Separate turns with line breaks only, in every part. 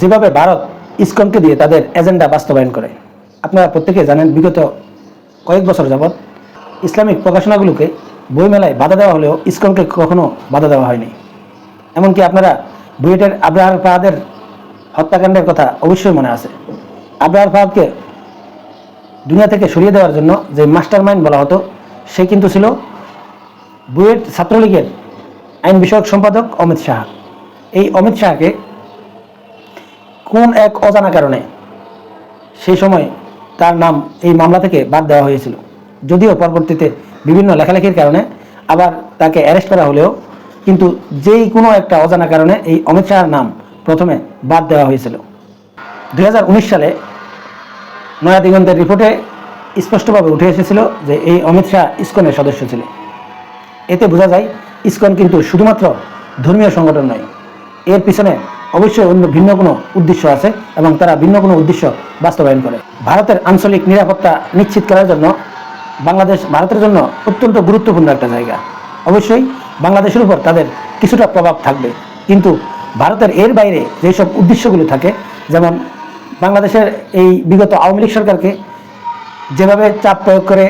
যেভাবে ভারত ইসকনকে দিয়ে তাদের এজেন্ডা বাস্তবায়ন করে, আপনারা প্রত্যেকে জানেন বিগত কয়েক বছর যাবৎ ইসলামিক প্রকাশনাগুলোকে বইমেলায় বাধা দেওয়া হলেও ইসকনকে কখনো বাধা দেওয়া হয়নি। এমনকি আপনারা বুয়েটের আব্রাহার ফাহাদের হত্যাকাণ্ডের কথা অবশ্যই মনে আছে। আব্রাহার ফাহাদকে দুনিয়া থেকে সরিয়ে দেওয়ার জন্য যে মাস্টার মাইন্ড বলা হতো, সে কিন্তু ছিল বুয়েট ছাত্রলীগের আইন বিষয়ক সম্পাদক অমিত শাহ। এই অমিত শাহকে কোন এক অজানা কারণে সেই সময় তার নাম এই মামলা থেকে বাদ দেওয়া হয়েছিল। যদিও পরবর্তীতে বিভিন্ন লেখালেখির কারণে আবার তাকে অ্যারেস্ট করা হলেও কিন্তু যেই কোনো একটা অজানা কারণে এই অমিত শাহের নাম প্রথমে বাদ দেওয়া হয়েছিল। দু হাজার উনিশ সালে নয়া দিগন্তের রিপোর্টে স্পষ্টভাবে উঠে এসেছিল যে এই অমিত শাহ ইসকনের সদস্য ছিল। এতে বোঝা যায়, ইসকন কিন্তু শুধুমাত্র ধর্মীয় সংগঠন নয়, এর পিছনে অবশ্যই অন্য ভিন্ন কোনো উদ্দেশ্য আছে এবং তারা ভিন্ন কোনো উদ্দেশ্য বাস্তবায়ন করে। ভারতের আঞ্চলিক নিরাপত্তা নিশ্চিত করার জন্য বাংলাদেশ ভারতের জন্য অত্যন্ত গুরুত্বপূর্ণ একটা জায়গা। অবশ্যই বাংলাদেশের উপর তাদের কিছুটা প্রভাব থাকবে। কিন্তু ভারতের এর বাইরে যেসব উদ্দেশ্যগুলো থাকে, যেমন বাংলাদেশের এই বিগত আওয়ামী লীগ সরকারকে যেভাবে চাপ প্রয়োগ করে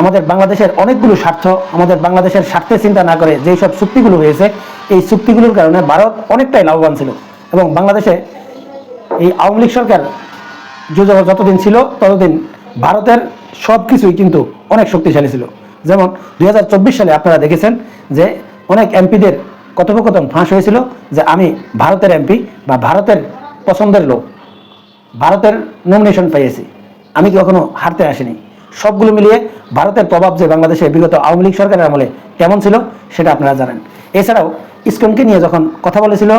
আমাদের বাংলাদেশের অনেকগুলো স্বার্থ, আমাদের বাংলাদেশের স্বার্থে চিন্তা না করে যেই সব চুক্তিগুলো হয়েছে এই চুক্তিগুলোর কারণে ভারত অনেকটাই লাভবান ছিল এবং বাংলাদেশে এই আওয়ামী লীগ সরকার যত- যতদিন ছিল, ততদিন ভারতের সব কিছুই কিন্তু অনেক শক্তিশালী ছিল। যেমন দু হাজার চব্বিশ সালে আপনারা দেখেছেন যে অনেক এমপিদের কথোপকথন ফাঁস হয়েছিল যে আমি ভারতের এমপি বা ভারতের পছন্দের লোক। ভারতের নমিনেশন পেয়েছি। আমি কখনো হারতে আসিনি। সবগুলো মিলিয়ে ভারতের প্রভাব যে বাংলাদেশে বিগত আওয়ামী লীগ সরকারের আমলে কেমন ছিল, সেটা আপনারা জানেন। এছাড়াও ইসকনকে নিয়ে যখন কথা বলেছিল,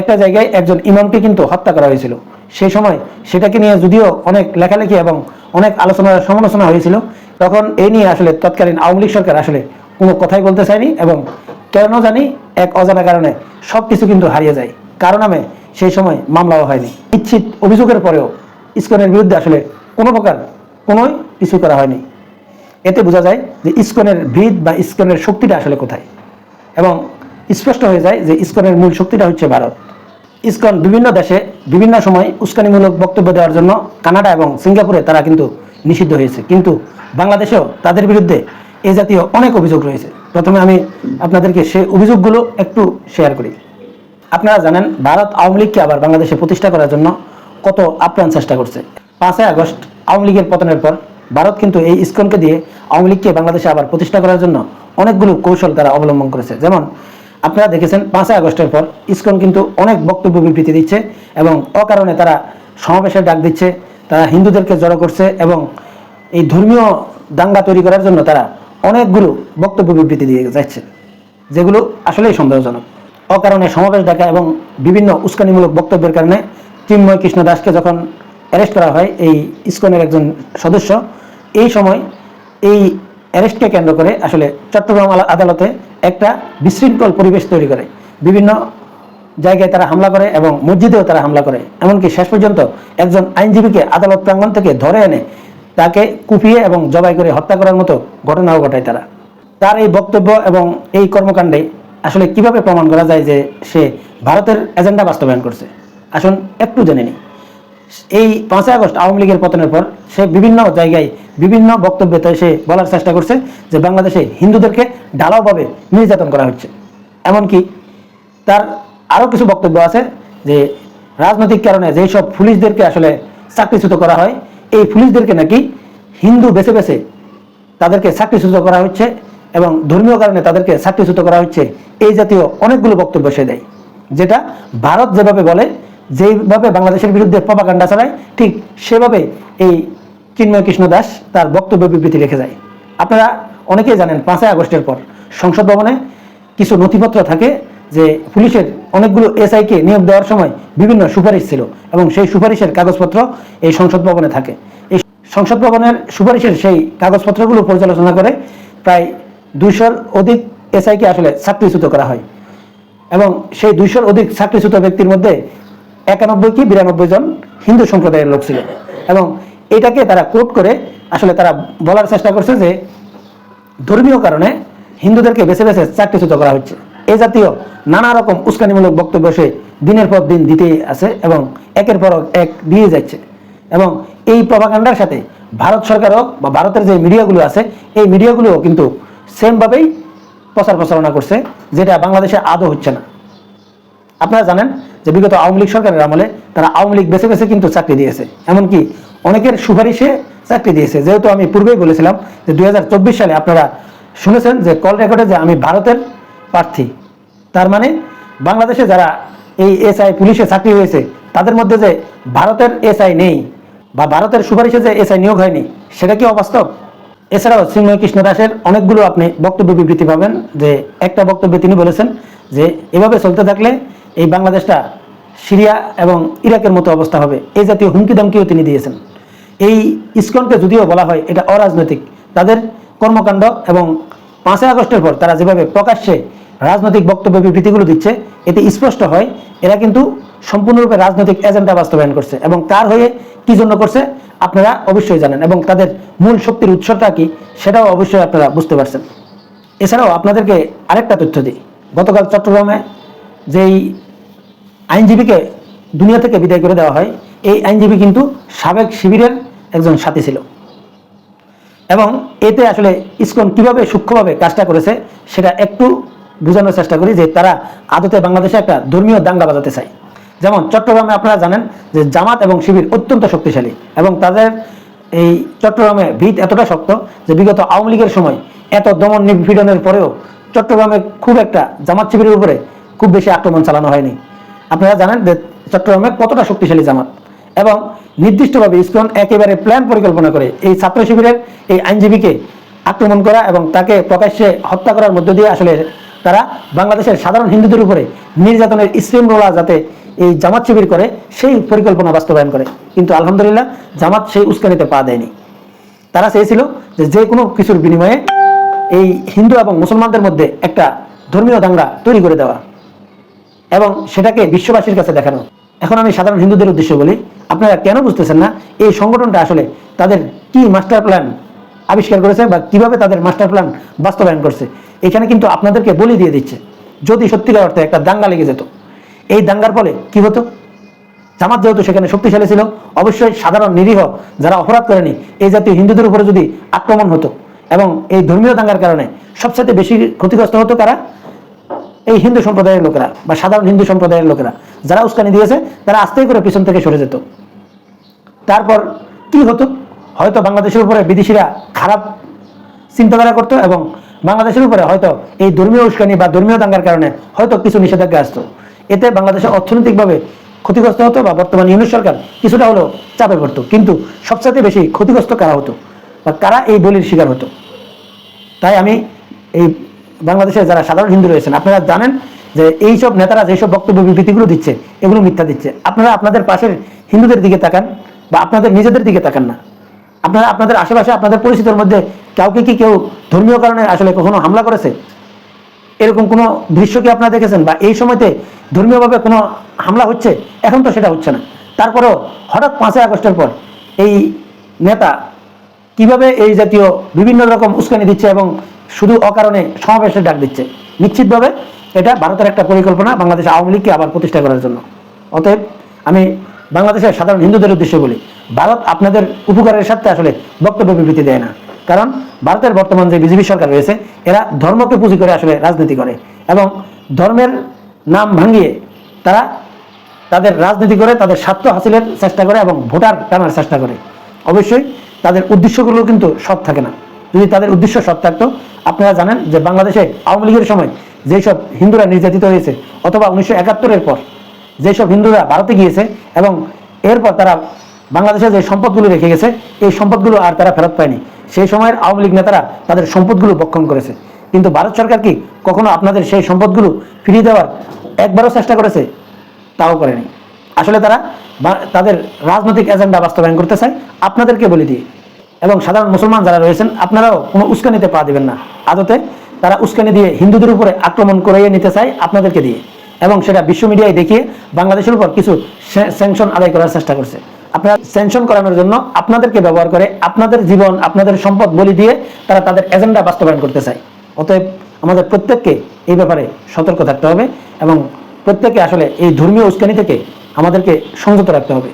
একটা জায়গায় একজন ইমামকে কিন্তু হত্যা করা হয়েছিল। সেই সময় সেটাকে নিয়ে যদিও অনেক লেখালেখি এবং অনেক আলোচনা, সমালোচনা হয়েছিল, তখন এই নিয়ে আসলে তৎকালীন আওয়ামী লীগ সরকার আসলে কোনো কথাই বলতে চায়নি এবং কেন জানি এক অজানা কারণে সব কিছু কিন্তু হারিয়ে যায়। কারণ নামে সেই সময় মামলাও হয়নি। ইচ্ছিত অভিযোগের পরেও ইসকনের বিরুদ্ধে আসলে কোনো প্রকার কোনোই কিছু করা হয়নি। এতে বোঝা যায় যে ইসকনের ভিত বা ইসকনের শক্তিটা আসলে কোথায়। এবং স্পষ্ট হয়ে যায় যে ইসকনের মূল শক্তিটা হচ্ছে ভারত। ইসকন বিভিন্ন দেশে বিভিন্ন সময় উস্কানিমূলক বক্তব্য দেওয়ার জন্য কানাডা এবং সিঙ্গাপুরে তারা কিন্তু নিষিদ্ধ হয়েছে। কিন্তু বাংলাদেশেও তাদের বিরুদ্ধে এ জাতীয় অনেক অভিযোগ রয়েছে। প্রথমে আমি আপনাদেরকে সেই অভিযোগগুলো একটু শেয়ার করি। আপনারা জানেন, ভারত আওয়ামী লীগকে আবার বাংলাদেশে প্রতিষ্ঠা করার জন্য কত আপ্রাণ চেষ্টা করছে। পাঁচই আগস্ট আওয়ামী লীগের পতনের পর ভারত কিন্তু এই ইসকনকে দিয়ে আওয়ামী লীগকে বাংলাদেশে আবার প্রতিষ্ঠা করার জন্য অনেকগুলো কৌশল তারা অবলম্বন করেছে। যেমন আপনারা দেখেছেন পাঁচই আগস্টের পর ইসকন কিন্তু অনেক বক্তব্য বিবৃতি দিচ্ছে এবং অকারণে তারা সমাবেশের ডাক দিচ্ছে, তারা হিন্দুদেরকে জড়ো করছে এবং এই ধর্মীয় দাঙ্গা তৈরি করার জন্য তারা অনেকগুলো বক্তব্য বিবৃতি দিয়ে যাচ্ছে, যেগুলো আসলেই সন্দেহজনক। অকারণে সমাবেশ ডাকা এবং বিভিন্ন উস্কানিমূলক বক্তব্যের কারণে চিন্ময় কৃষ্ণ দাসকে যখন অ্যারেস্ট করা হয়, এই ইসকনের একজন সদস্য, এই সময় এই অ্যারেস্টকে কেন্দ্র করে আসলে চট্টগ্রাম আদালতে একটা বিশৃঙ্খল পরিবেশ তৈরি করে। বিভিন্ন জায়গায় তারা হামলা করে এবং মসজিদেও তারা হামলা করে। এমনকি শেষ পর্যন্ত একজন আইনজীবীকে আদালত প্রাঙ্গণ থেকে ধরে এনে তাকে কুপিয়ে এবং জবাই করে হত্যা করার মতো ঘটনাও ঘটায় তারা। তার এই বক্তব্য এবং এই কর্মকাণ্ডে আসলে কীভাবে প্রমাণ করা যায় যে সে ভারতের এজেন্ডা বাস্তবায়ন করছে? আসুন একটু জেনে নিই। এই পাঁচই আগস্ট আওয়ামী লীগের পতনের পর সে বিভিন্ন জায়গায় বিভিন্ন বক্তব্যে সে বলার চেষ্টা করছে যে বাংলাদেশে হিন্দুদেরকে ঢালাওভাবে নির্যাতন করা হচ্ছে। এমনকি তার আরও কিছু বক্তব্য আছে যে রাজনৈতিক কারণে যেই সব পুলিশদেরকে আসলে চাকরিচ্যুত করা হয়, এই পুলিশদেরকে নাকি হিন্দু বেছে বেছে তাদেরকে চাকরিচ্যুত করা হচ্ছে এবং ধর্মীয় কারণে তাদেরকে চাকরিচ্যুত করা হচ্ছে, এই জাতীয় অনেকগুলো বক্তব্য সে দেয়। যেটা ভারত যেভাবে বলে যেইভাবে বাংলাদেশের বিরুদ্ধে প্রপাকাণ্ডা চালায়, ঠিক সেভাবে এই চিন্ময় কৃষ্ণ দাস তার বক্তব্য বিবৃতি রেখে যায়। আপনারা অনেকেই জানেন, পাঁচই আগস্টের পর সংসদ ভবনে কিছু নথিপত্র থাকে যে পুলিশের অনেকগুলো এসআইকে নিয়োগ দেওয়ার সময় বিভিন্ন সুপারিশ ছিল এবং সেই সুপারিশের কাগজপত্র এই সংসদ ভবনে থাকে। এই সংসদ ভবনের সুপারিশের সেই কাগজপত্রগুলো পর্যালোচনা করে প্রায় দুইশোর অধিক এসআইকে আসলে চাকরিচ্যুত করা হয়। এবং সেই দুইশোর অধিক চাকরিচ্যুত ব্যক্তির মধ্যে একানব্বই কি বিরানব্বই জন হিন্দু সম্প্রদায়ের লোক ছিল। এবং এটাকে তারা কোট করে আসলে তারা বলার চেষ্টা করছে যে ধর্মীয় কারণে হিন্দুদেরকে বেছে বেছে চাকরিচ্যুত করা হচ্ছে। এ জাতীয় নানা রকম উস্কানিমূলক বক্তব্য সে দিনের পর দিন দিতেই আছে এবং একের পর এক দিয়ে যাচ্ছে। এবং এই প্রভাকাণ্ডার সাথে ভারত সরকারও বা ভারতের যে মিডিয়াগুলো আছে, এই মিডিয়াগুলোও কিন্তু সেমভাবেই প্রচার প্রচারণা করছে, যেটা বাংলাদেশে আদৌ হচ্ছে না। আপনারা জানেন যে বিগত আওয়ামী লীগ সরকারের আমলে তারা আওয়ামী লীগ বেছে বেছে কিন্তু চাকরি দিয়েছে। এমনকি অনেকের সুপারিশে চাকরি দিয়েছে। যেহেতু আমি পূর্বেই বলেছিলাম যে দুই হাজার চব্বিশ সালে আপনারা শুনেছেন যে কল রেকর্ডে যে আমি ভারতের প্রার্থী, তার মানে বাংলাদেশে যারা এই এসআই পুলিশে চাকরি হয়েছে, তাদের মধ্যে যে ভারতের এসআই নেই বা ভারতের সুপারিশে যে এসআই নিয়োগ হয়নি, সেটা কি অবাস্তব? এছাড়াও চিন্ময় কৃষ্ণ দাসের অনেকগুলো আপনি বক্তব্য বিবৃতি পাবেন যে একটা বক্তব্যে তিনি বলেছেন যে এভাবে চলতে থাকলে এই বাংলাদেশটা সিরিয়া এবং ইরাকের মতো অবস্থা হবে। এই জাতীয় হুমকি দামকিও তিনি দিয়েছেন। এই ইসকনকে যদিও বলা হয় এটা অরাজনৈতিক, তাদের কর্মকাণ্ড এবং পাঁচই আগস্টের পর তারা যেভাবে প্রকাশ্যে রাজনৈতিক বক্তব্য বিবৃতিগুলো দিচ্ছে, এতে স্পষ্ট হয় এরা কিন্তু সম্পূর্ণরূপে রাজনৈতিক এজেন্ডা বাস্তবায়ন করছে এবং কার হয়ে কি জন্য করছে আপনারা অবশ্যই জানেন এবং তাদের মূল শক্তির উৎসটা কি সেটাও অবশ্যই আপনারা বুঝতে পারছেন। এছাড়াও আপনাদেরকে আরেকটা তথ্য দিই। গতকাল চট্টগ্রামে যেই আইনজীবীকে দুনিয়া থেকে বিদায় করে দেওয়া হয়। এই আইনজীবী কিন্তু সাবেক শিবিরের একজন সাথী ছিল। এবং এতে আসলে ইসকন কীভাবে সূক্ষ্মভাবে কাজটা করেছে, সেটা একটু বোঝানোর চেষ্টা করি যে তারা আদতে বাংলাদেশে একটা ধর্মীয় দাঙ্গা বাজাতে চায়। যেমন চট্টগ্রামে আপনারা জানেন যে জামাত এবং শিবির অত্যন্ত শক্তিশালী এবং তাদের এই চট্টগ্রামে ভিত এতটা শক্ত যে বিগত আওয়ামী লীগের সময় এত দমন নিপীড়নের পরেও চট্টগ্রামে খুব একটা জামাত শিবিরের উপরে খুব বেশি আক্রমণ চালানো হয়নি। আপনারা জানেন যে চট্টগ্রামে কতটা শক্তিশালী জামাত। এবং নির্দিষ্টভাবে ইসকন একেবারে প্ল্যান পরিকল্পনা করে এই ছাত্র শিবিরের এই আইনজীবীকে আক্রমণ করা এবং তাকে প্রকাশ্যে হত্যা করার মধ্য দিয়ে আসলে তারা বাংলাদেশের সাধারণ হিন্দুদের উপরে নির্যাতনের স্ট্রিম রোলা যাতে এই জামাত শিবির করে, সেই পরিকল্পনা বাস্তবায়ন করে। কিন্তু আলহামদুলিল্লাহ জামাত সেই উস্কানিতে পা দেয়নি। তারা চেয়েছিল যে যে কোনো কিছুর বিনিময়ে এই হিন্দু এবং মুসলমানদের মধ্যে একটা ধর্মীয় দাঙ্গা তৈরি করে দেওয়া। এবং সেটাকে বিশ্ববাসীর কাছে দেখানো। এখন আমি সাধারণ হিন্দুদের উদ্দেশ্যে বলি, আপনারা কেন বুঝতেছেন না এই সংগঠনটা আসলে তাদের কি মাস্টার প্ল্যান আবিষ্কার করেছে বা কীভাবে তাদের মাস্টার প্ল্যান বাস্তবায়ন করছে? এখানে কিন্তু আপনাদেরকে বলি দিয়ে দিচ্ছে, যদি সত্যিকার অর্থে একটা দাঙ্গা লেগে যেত, এই দাঙ্গার ফলে কি হতো? জামাত যেহেতু সেখানে শক্তিশালী ছিল, অবশ্যই সাধারণ নিরীহ যারা অপরাধ করেনি, এই জাতীয় হিন্দুদের উপরে যদি আক্রমণ হতো এবং এই ধর্মীয় দাঙ্গার কারণে সবচেয়ে বেশি ক্ষতিগ্রস্ত হতো কারা? এই হিন্দু সম্প্রদায়ের লোকেরা বা সাধারণ হিন্দু সম্প্রদায়ের লোকেরা যারা উস্কানি দিয়েছে, তারা আস্তেই করে পিছন থেকে সরে যেত। তারপর কি হতো? হয়তো বাংলাদেশের উপরে বিদেশিরা খারাপ চিন্তাধারা করতো এবং বাংলাদেশের উপরে হয়তো এই ধর্মীয় উস্কানি বা ধর্মীয় দাঙ্গার কারণে হয়তো কিছু নিষেধাজ্ঞা আসতো। এতে বাংলাদেশে অর্থনৈতিকভাবে ক্ষতিগ্রস্ত হতো বা বর্তমান ইউনিট সরকার কিছুটা হলেও চাপে পড়তো। কিন্তু সবচেয়ে বেশি ক্ষতিগ্রস্ত কারা হতো? বা কারা এই বলির শিকার হতো? তাই আমি এই বাংলাদেশের যারা সাধারণ হিন্দু রয়েছেন, আপনারা জানেন যে এইসব নেতারা যেসব বক্তব্য বিবৃতিগুলো দিচ্ছে, এগুলো মিথ্যা দিচ্ছে। আপনারা আপনাদের পাশের হিন্দুদের দিকে তাকান বা আপনাদের নিজেদের দিকে তাকান না। আপনারা আপনাদের আশেপাশে, আপনাদের পরিচিতির মধ্যে কাউকে কি কেউ ধর্মীয় কারণে আসলে কখনো হামলা করেছে? এরকম কোনো দৃশ্য কি আপনারা দেখেছেন? বা এই সময়তে ধর্মীয়ভাবে কোনো হামলা হচ্ছে? এখন তো সেটা হচ্ছে না। তারপরেও হঠাৎ পাঁচই আগস্টের পর এই নেতা কীভাবে এই জাতীয় বিভিন্ন রকম উস্কানি দিচ্ছে এবং শুধু অকারণে সমাবেশের ডাক দিচ্ছে। নিশ্চিতভাবে এটা ভারতের একটা পরিকল্পনা, বাংলাদেশ আওয়ামী লীগকে আবার প্রতিষ্ঠা করার জন্য। অতএব আমি বাংলাদেশের সাধারণ হিন্দুদের উদ্দেশ্যে বলি, ভারত আপনাদের উপকারের সাথে আসলে বক্তব্য বিবৃতি দেয় না। কারণ ভারতের বর্তমান যে বিজেপি সরকার রয়েছে, এরা ধর্মকে পুঁজি করে আসলে রাজনীতি করে এবং ধর্মের নাম ভাঙিয়ে তারা তাদের রাজনীতি করে, তাদের স্বার্থ হাসিলের চেষ্টা করে এবং ভোটার টানার চেষ্টা করে। অবশ্যই তাদের উদ্দেশ্যগুলো কিন্তু সৎ থাকে না। যদি তাদের উদ্দেশ্য সৎ থাকতো আপনারা জানেন যে বাংলাদেশে আওয়ামী লীগের সময় যেসব হিন্দুরা নির্যাতিত হয়েছে অথবা উনিশশো একাত্তরের পর যেসব হিন্দুরা ভারতে গিয়েছে এবং এরপর তারা বাংলাদেশে যে সম্পদগুলো রেখে গেছে, এই সম্পদগুলো আর তারা ফেরত পায়নি। সেই সময়ের আওয়ামী লীগ নেতারা তাদের সম্পদগুলো বক্ষণ করেছে। কিন্তু ভারত সরকার কি কখনো আপনাদের সেই সম্পদগুলো ফিরিয়ে দেওয়ার একবারও চেষ্টা করেছে? তাও করেনি। আসলে তারা তাদের রাজনৈতিক এজেন্ডা বাস্তবায়ন করতে চায়। আপনাদেরকে বলে দিয়ে এবং সাধারণ মুসলমান যারা রয়েছেন, আপনারাও কোনো উস্কানিতে পা দিবেন না। আদতে তারা উস্কানি দিয়ে হিন্দুদের উপরে আক্রমণ করিয়ে নিতে চায় আপনাদেরকে দিয়ে। এবং সেটা বিশ্ব মিডিয়ায় দেখিয়ে বাংলাদেশের উপর কিছু স্যাংশন আদায় করার চেষ্টা করছে। আপনারা স্যাংশন করানোর জন্য আপনাদেরকে ব্যবহার করে আপনাদের জীবন, আপনাদের সম্পদ বলি দিয়ে তারা তাদের এজেন্ডা বাস্তবায়ন করতে চায়। অতএব আমাদের প্রত্যেককে এই ব্যাপারে সতর্ক থাকতে হবে এবং প্রত্যেকে আসলে এই ধর্মীয় উস্কানি থেকে আমাদেরকে সংযত রাখতে হবে।